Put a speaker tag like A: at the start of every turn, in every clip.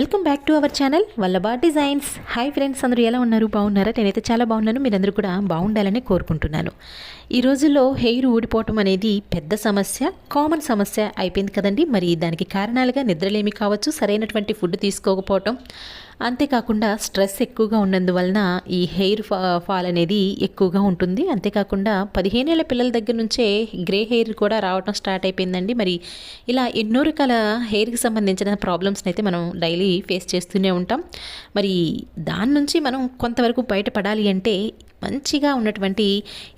A: Welcome back to our channel Vallabha designs. Hi friends అందరూ ఎలా ఉన్నారు? బాగున్నారా? నేనైతే చాలా బాగున్నాను. మీరందరూ కూడా బాగుండాలని కోరుకుంటున్నాను. ఈ రోజుల్లో హెయిర్ ఊడిపోవటం అనేది పెద్ద సమస్య కామన్ సమస్య అయిపోయింది కదండి. మరి దానికి కారణాలుగా నిద్రలేమి కావచ్చు సరైనటువంటి ఫుడ్ తీసుకోకపోవటం అంతేకాకుండా స్ట్రెస్ ఎక్కువగా ఉన్నందువలన ఈ హెయిర్ ఫా ఫాల్ అనేది ఎక్కువగా ఉంటుంది. అంతేకాకుండా పదిహేనేళ్ళ పిల్లల దగ్గర నుంచే గ్రే హెయిర్ కూడా రావడం స్టార్ట్ అయిపోయిందండి. మరి ఇలా ఎన్నో రకాల హెయిర్కి సంబంధించిన ప్రాబ్లమ్స్ని అయితే మనం డైలీ ఫేస్ చేస్తూనే ఉంటాం. మరి దాని నుంచి మనం కొంతవరకు బయటపడాలి అంటే మంచిగా ఉన్నటువంటి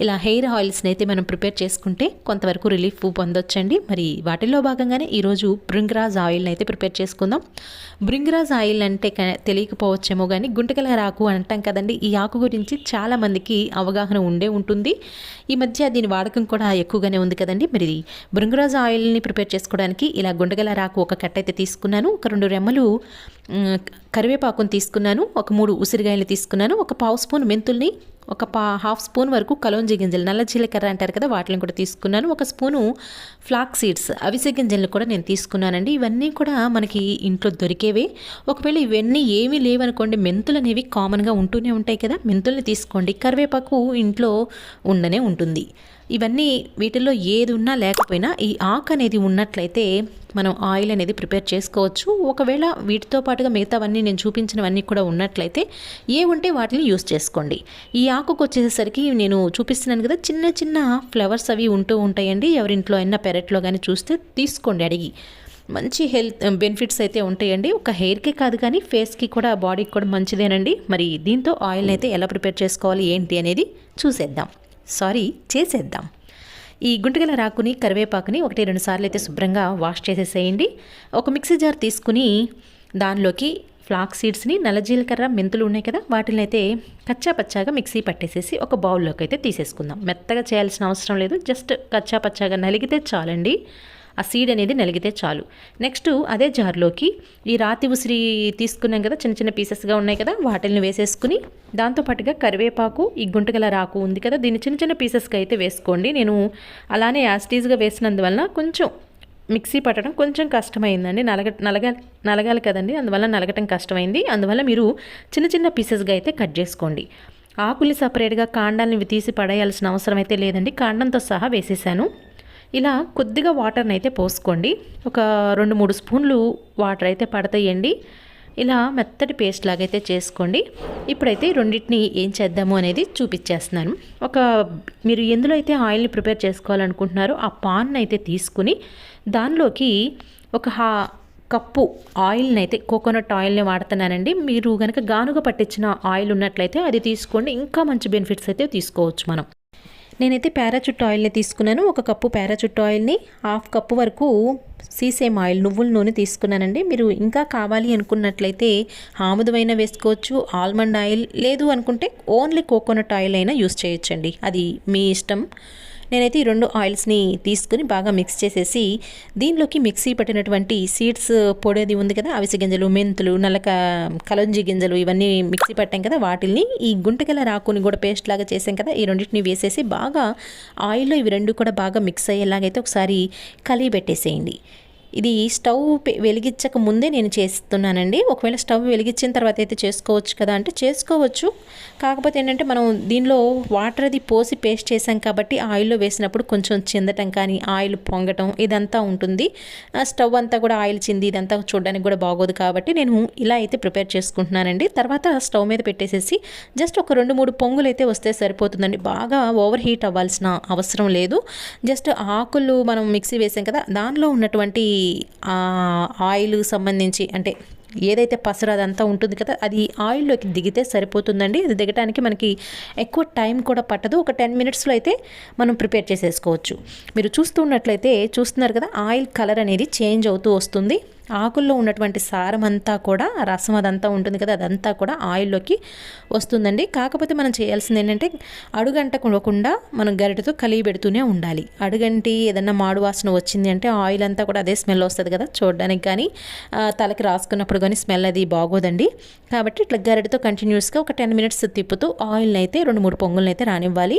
A: ఇలా హెయిర్ ఆయిల్స్ని అయితే మనం ప్రిపేర్ చేసుకుంటే కొంతవరకు రిలీఫ్ పొందొచ్చండి. మరి వాటిల్లో భాగంగానే ఈరోజు బ్రింగ్రాజ్ ఆయిల్ని అయితే ప్రిపేర్ చేసుకుందాం. బ్రింగ్రాజ్ ఆయిల్ అంటే తెలియకపోవచ్చేమో కానీ గుంటకల రాకు అంటాం కదండి. ఈ ఆకు గురించి చాలామందికి అవగాహన ఉండే ఉంటుంది. ఈ మధ్య దీని వాడకం కూడా ఎక్కువగానే ఉంది కదండి. మరి బృంగరాజ్ ఆయిల్ని ప్రిపేర్ చేసుకోవడానికి ఇలా గుండగల రాకు ఒక కట్ట అయితే తీసుకున్నాను. ఒక రెండు రెమ్మలు కరివేపాకుని తీసుకున్నాను. ఒక మూడు ఉసిరికాయలు తీసుకున్నాను. ఒక పావు స్పూన్ మెంతుల్ని ఒక పా హాఫ్ స్పూన్ వరకు కలోంజి గింజలు నల్ల జీలకర్ర అంటారు కదా వాటిని కూడా తీసుకున్నాను. ఒక స్పూను ఫ్లాక్ సీడ్స్ అవిసె గింజలను కూడా నేను తీసుకున్నానండి. ఇవన్నీ కూడా మనకి ఇంట్లో దొరికేవే. ఒకవేళ ఇవన్నీ ఏమీ లేవనుకోండి మెంతులు అనేవి కామన్గా ఉంటూనే ఉంటాయి కదా. మెంతుల్ని తీసుకోండి. కరివేపాకు ఇంట్లో ఉండనే ఉంటుంది. ఇవన్నీ వీటిల్లో ఏది ఉన్నా లేకపోయినా ఈ ఆకు అనేది ఉన్నట్లయితే మనం ఆయిల్ అనేది ప్రిపేర్ చేసుకోవచ్చు. ఒకవేళ వీటితో పాటుగా మిగతావన్నీ నేను చూపించినవన్నీ కూడా ఉన్నట్లయితే ఏ ఉంటే వాటిని యూస్ చేసుకోండి. ఈ ఆకుకు వచ్చేసరికి నేను చూపిస్తున్నాను కదా చిన్న చిన్న ఫ్లవర్స్ అవి ఉంటూ ఉంటాయండి. ఎవరింట్లో అయినా పెరట్లో కానీ చూస్తే తీసుకోండి అడిగి. మంచి హెల్త్ బెనిఫిట్స్ అయితే ఉంటాయండి. ఒక హెయిర్కి కాదు కానీ ఫేస్కి కూడా బాడీకి కూడా మంచిదేనండి. మరి దీంతో ఆయిల్ని అయితే ఎలా ప్రిపేర్ చేసుకోవాలి ఏంటి అనేది చూసేద్దాం. సారీ చేసేద్దాం. ఈ గుంటగల రాకుని కరివేపాకుని ఒకటి రెండు సార్లు అయితే శుభ్రంగా వాష్ చేసేసేయండి. ఒక మిక్సీ జార్ తీసుకుని దానిలోకి ఫ్లాక్ సీడ్స్ని నల్ల జీలకర్ర మెంతులు ఉన్నాయి కదా వాటిని అయితే కచ్చా పచ్చాగా మిక్సీ పట్టేసేసి ఒక బౌల్లోకి అయితే తీసేసుకుందాం. మెత్తగా చేయాల్సిన అవసరం లేదు జస్ట్ కచ్చా పచ్చాగా నలిగితే చాలండి. ఆ సీడ్ అనేది నలిగితే చాలు. నెక్స్ట్ అదే జార్లోకి ఈ రాతి ఉసిరి తీసుకున్నాం కదా చిన్న చిన్న పీసెస్గా ఉన్నాయి కదా వాటిని వేసేసుకుని దాంతోపాటుగా కరివేపాకు ఈ గుంటగల రాకు ఉంది కదా దీన్ని చిన్న చిన్న పీసెస్గా అయితే వేసుకోండి. నేను అలానే యాస్టీజ్గా వేసినందువలన కొంచెం మిక్సీ పట్టడం కొంచెం కష్టమైందండి. నలగ నలగ నలగాలి కదండి అందువల్ల నలగటం కష్టమైంది. అందువల్ల మీరు చిన్న చిన్న పీసెస్గా అయితే కట్ చేసుకోండి. ఆకుల్ని సపరేట్గా కాండాలని తీసి పడేయాల్సిన అవసరం అయితే లేదండి. కాండంతో సహా వేసేసాను. ఇలా కొద్దిగా వాటర్ని అయితే పోసుకోండి. ఒక రెండు మూడు స్పూన్లు వాటర్ అయితే పడతాయండి. ఇలా మెత్తటి పేస్ట్ లాగైతే చేసుకోండి. ఇప్పుడైతే రెండింటిని ఏం చేద్దాము అనేది చూపించేస్తున్నాను ఒక మీరు ఎందులో అయితే ఆయిల్ని ప్రిపేర్ చేసుకోవాలనుకుంటున్నారో ఆ పాన్ అయితే తీసుకుని దానిలోకి ఒక హా కప్పు ఆయిల్ని అయితే కోకోనట్ ఆయిల్ని వాడుతున్నానండి. మీరు కనుక గానుగ పట్టించిన ఆయిల్ ఉన్నట్లయితే అది తీసుకోండి. ఇంకా మంచి బెనిఫిట్స్ అయితే తీసుకోవచ్చు మనం. నేనైతే పారాచుట్ ఆయిల్ని తీసుకున్నాను. ఒక కప్పు పారాచుట్ ఆయిల్ని హాఫ్ కప్పు వరకు సీసేమ్ ఆయిల్ నువ్వుల నూనె తీసుకున్నానండి. మీరు ఇంకా కావాలి అనుకున్నట్లయితే ఆముదమైన వేసుకోవచ్చు ఆల్మండ్ ఆయిల్ లేదు అనుకుంటే ఓన్లీ కోకోనట్ ఆయిల్ అయినా యూస్ చేయొచ్చండి. అది మీ ఇష్టం. నేనైతే ఈ రెండు ఆయిల్స్ని తీసుకుని బాగా మిక్స్ చేసేసి దీనిలోకి మిక్సీ పట్టినటువంటి సీడ్స్ పొడేది ఉంది కదా అవిసె గింజలు మెంతులు నల్లక కలంజి గింజలు ఇవన్నీ మిక్సీ పట్టాం కదా వాటిల్ని ఈ గుంటగల రాకుని కూడా పేస్ట్ లాగా చేసాం కదా ఈ రెండింటిని వేసేసి బాగా ఆయిల్లో ఇవి రెండు కూడా బాగా మిక్స్ అయ్యేలాగైతే ఒకసారి కలిగి పెట్టేసేయండి ఇది స్టవ్ వెలిగించక ముందే నేను చేస్తున్నానండి. ఒకవేళ స్టవ్ వెలిగించిన తర్వాత అయితే చేసుకోవచ్చు కదా అంటే చేసుకోవచ్చు. కాకపోతే ఏంటంటే మనం దీనిలో వాటర్ అది పోసి పేస్ట్ చేసాం కాబట్టి ఆయిల్లో వేసినప్పుడు కొంచెం చిందటం కానీ ఆయిల్ పొంగటం ఇదంతా ఉంటుంది. ఆ స్టవ్ అంతా కూడా ఆయిల్ చింది ఇదంతా చూడడానికి కూడా బాగోదు కాబట్టి నేను ఇలా అయితే ప్రిపేర్ చేసుకుంటున్నానండి. తర్వాత స్టవ్ మీద పెట్టేసేసి జస్ట్ ఒక రెండు మూడు పొంగులు అయితే వస్తే సరిపోతుందండి. బాగా ఓవర్ హీట్ అవ్వాల్సిన అవసరం లేదు. జస్ట్ ఆకులు మనం మిక్సీ వేసాం కదా దానిలో ఉన్నటువంటి ఆయిల్ సంబంధించి అంటే ఏదైతే పసరు అదంతా ఉంటుంది కదా అది ఆయిల్లోకి దిగితే సరిపోతుందండి. అది దిగటానికి మనకి ఎక్కువ టైం కూడా పట్టదు. ఒక టెన్ మినిట్స్లో అయితే మనం ప్రిపేర్ చేసేసుకోవచ్చు. మీరు చూస్తున్నట్లయితే చూస్తున్నారు కదా ఆయిల్ కలర్ అనేది చేంజ్ అవుతూ వస్తుంది. ఆకుల్లో ఉన్నటువంటి సారం అంతా కూడా రసం అదంతా ఉంటుంది కదా అదంతా కూడా ఆయిల్లోకి వస్తుందండి. కాకపోతే మనం చేయాల్సింది ఏంటంటే అడుగంటకుండా మనం గరిటతో కలిగి పెడుతూనే ఉండాలి. అడుగంటి ఏదన్నా మాడు వాసన వచ్చింది అంటే ఆయిల్ అంతా కూడా అదే స్మెల్ వస్తుంది కదా చూడడానికి కానీ తలకి రాసుకున్నప్పుడు కానీ స్మెల్ అది బాగోదండి. కాబట్టి ఇట్లా గరిటతో కంటిన్యూస్గా ఒక టెన్ మినిట్స్ తిప్పుతూ ఆయిల్ని అయితే రెండు మూడు పొంగులను అయితే రానివ్వాలి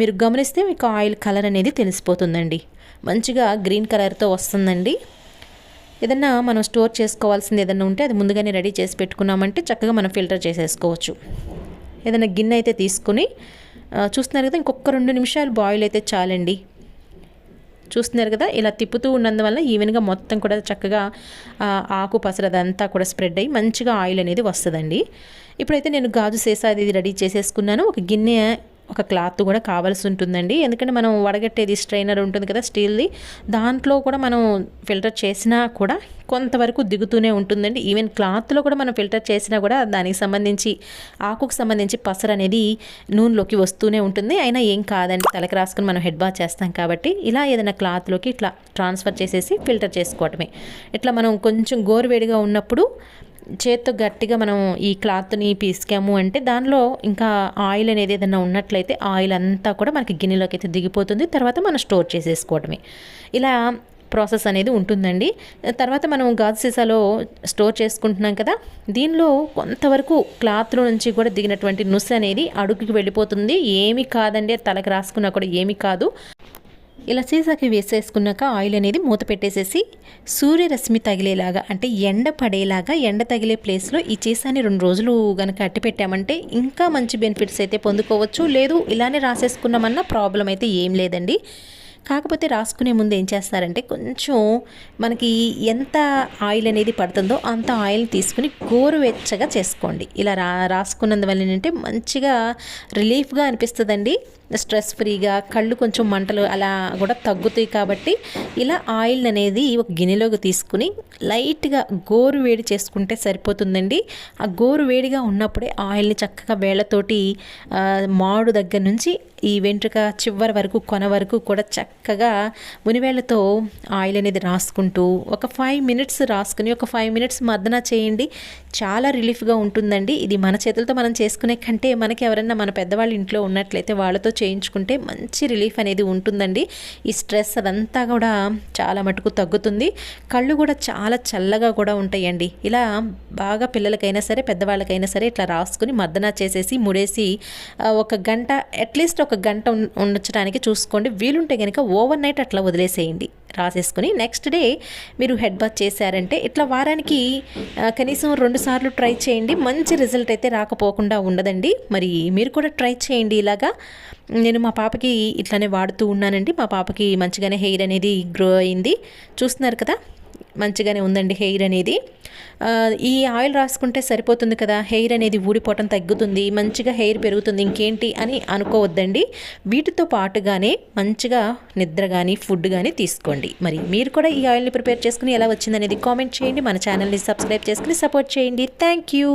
A: మీరు గమనిస్తే మీకు ఆయిల్ కలర్ అనేది తెలిసిపోతుందండి. మంచిగా గ్రీన్ కలర్తో వస్తుందండి. ఏదన్నా మనం స్టోర్ చేసుకోవాల్సింది ఏదన్నా ఉంటే అది ముందుగానే రెడీ చేసి పెట్టుకున్నామంటే చక్కగా మనం ఫిల్టర్ చేసేసుకోవచ్చు. ఏదైనా గిన్నె అయితే తీసుకుని చూస్తున్నారు కదా ఇంకొక రెండు నిమిషాలు బాయిల్ అయితే చాలండి. చూస్తున్నారు కదా ఇలా తిప్పుతూ ఉన్నందువల్ల ఈవెన్గా మొత్తం కూడా చక్కగా ఆకు పసరదంతా కూడా స్ప్రెడ్ అయ్యి మంచిగా ఆయిల్ అనేది వస్తుందండి. ఇప్పుడైతే నేను గాజు సీసా అది రెడీ చేసేసుకున్నాను. ఒక గిన్నె ఒక క్లాత్ కూడా కావాల్సి ఉంటుందండి. ఎందుకంటే మనం వడగట్టేది స్ట్రైనర్ ఉంటుంది కదా స్టీల్ది. దాంట్లో కూడా మనం ఫిల్టర్ చేసినా కూడా కొంతవరకు దిగుతూనే ఉంటుందండి. ఈవెన్ క్లాత్లో కూడా మనం ఫిల్టర్ చేసినా కూడా దానికి సంబంధించి ఆకుకు సంబంధించి పసరు అనేది నూనెలోకి వస్తూనే ఉంటుంది. అయినా ఏం కాదండి తలకి రాసుకుని మనం హెడ్ బాత్ చేస్తాం కాబట్టి ఇలా ఏదైనా క్లాత్లోకి ఇట్లా ట్రాన్స్ఫర్ చేసేసి ఫిల్టర్ చేసుకోవటమే. ఇట్లా మనం కొంచెం గోరువేడిగా ఉన్నప్పుడు చేత్తో గట్టిగా మనం ఈ క్లాత్ని పీసుకాము అంటే దానిలో ఇంకా ఆయిల్ అనేది ఏదైనా ఉన్నట్లయితే ఆయిల్ అంతా కూడా మనకి గిన్నెలోకి అయితే దిగిపోతుంది. తర్వాత మనం స్టోర్ చేసేసుకోవడమే. ఇలా ప్రాసెస్ అనేది ఉంటుందండి. తర్వాత మనం గాజు సీసాలో స్టోర్ చేసుకుంటున్నాం కదా దీనిలో కొంతవరకు క్లాత్లో నుంచి కూడా దిగినటువంటి నుస్ అనేది అడుగుకి వెళ్ళిపోతుంది. ఏమి కాదండి తలకు రాసుకున్నా కూడా ఏమి కాదు. ఇలా సీసాకి వేసేసుకున్నాక ఆయిల్ అనేది మూత పెట్టేసేసి సూర్యరశ్మి తగిలేలాగా అంటే ఎండ పడేలాగా ఎండ తగిలే ప్లేస్లో ఈ సీసాని రెండు రోజులు కనుక అట్టి పెట్టామంటే ఇంకా మంచి బెనిఫిట్స్ అయితే పొందుకోవచ్చు. లేదు ఇలానే రాసేసుకున్నామన్నా ప్రాబ్లం అయితే ఏం లేదండి. కాకపోతే రాసుకునే ముందు ఏం చేస్తారంటే కొంచెం మనకి ఎంత ఆయిల్ అనేది పడుతుందో అంత ఆయిల్ తీసుకుని గోరువెచ్చగా చేసుకోండి. ఇలా రా రాసుకున్నందువల్ల ఏంటంటే మంచిగా రిలీఫ్గా అనిపిస్తుందండి. స్ట్రెస్ ఫ్రీగా కళ్ళు కొంచెం మంటలు అలా కూడా తగ్గుతాయి కాబట్టి ఇలా ఆయిల్ అనేది ఒక గిన్నెలోకి తీసుకుని లైట్గా గోరు వేడి చేసుకుంటే సరిపోతుందండి. ఆ గోరు వేడిగా ఉన్నప్పుడే ఆయిల్ని చక్కగా వేళ్ళతోటి మాడు దగ్గర నుంచి ఈ వెంట్రుక చివరి వరకు కొన వరకు కూడా చక్కగా మునివేళ్ళతో ఆయిల్ అనేది రాసుకుంటూ ఒక ఫైవ్ మినిట్స్ రాసుకుని ఒక ఫైవ్ మినిట్స్ మర్దన చేయండి. చాలా రిలీఫ్గా ఉంటుందండి. ఇది మన చేతులతో మనం చేసుకునే కంటే మనకి ఎవరైనా మన పెద్దవాళ్ళ ఇంట్లో ఉన్నట్లయితే వాళ్ళతో చేయించుకుంటే మంచి రిలీఫ్ అనేది ఉంటుందండి. ఈ స్ట్రెస్ అదంతా కూడా చాలా మటుకు తగ్గుతుంది. కళ్ళు కూడా చాలా చల్లగా కూడా ఉంటాయండి. ఇలా బాగా పిల్లలకైనా సరే పెద్దవాళ్ళకైనా సరే ఇట్లా రాసుకుని మర్దన చేసేసి ముడేసి ఒక గంట అట్లీస్ట్ ఒక గంట ఉన్- చూసుకోండి. వీలుంటే కనుక ఓవర్ నైట్ అట్లా వదిలేసేయండి. రాసేసుకుని నెక్స్ట్ డే మీరు హెడ్ బాత్ చేశారంటే ఇట్లా వారానికి కనీసం రెండు సార్లు ట్రై చేయండి. మంచి రిజల్ట్ అయితే రాకపోకుండా ఉండదండి. మరి మీరు కూడా ట్రై చేయండి ఇలాగా. నేను మా పాపకి ఇట్లానే వాడుతూ ఉన్నానండి. మా పాపకి మంచిగానే హెయిర్ అనేది గ్రో అయింది. చూస్తున్నారు కదా? మంచిగానే ఉందండి హెయిర్ అనేది. ఈ ఆయిల్ రాసుకుంటే సరిపోతుంది కదా హెయిర్ అనేది ఊడిపోవటం తగ్గుతుంది మంచిగా హెయిర్ పెరుగుతుంది ఇంకేంటి అని అనుకోవద్దండి. వీటితో పాటుగానే మంచిగా నిద్ర కానీ ఫుడ్ కానీ తీసుకోండి. మరి మీరు కూడా ఈ ఆయిల్ని ప్రిపేర్ చేసుకుని ఎలా వచ్చిందనేది కామెంట్ చేయండి. మన ఛానల్ని సబ్స్క్రైబ్ చేసుకుని సపోర్ట్ చేయండి. Thank you.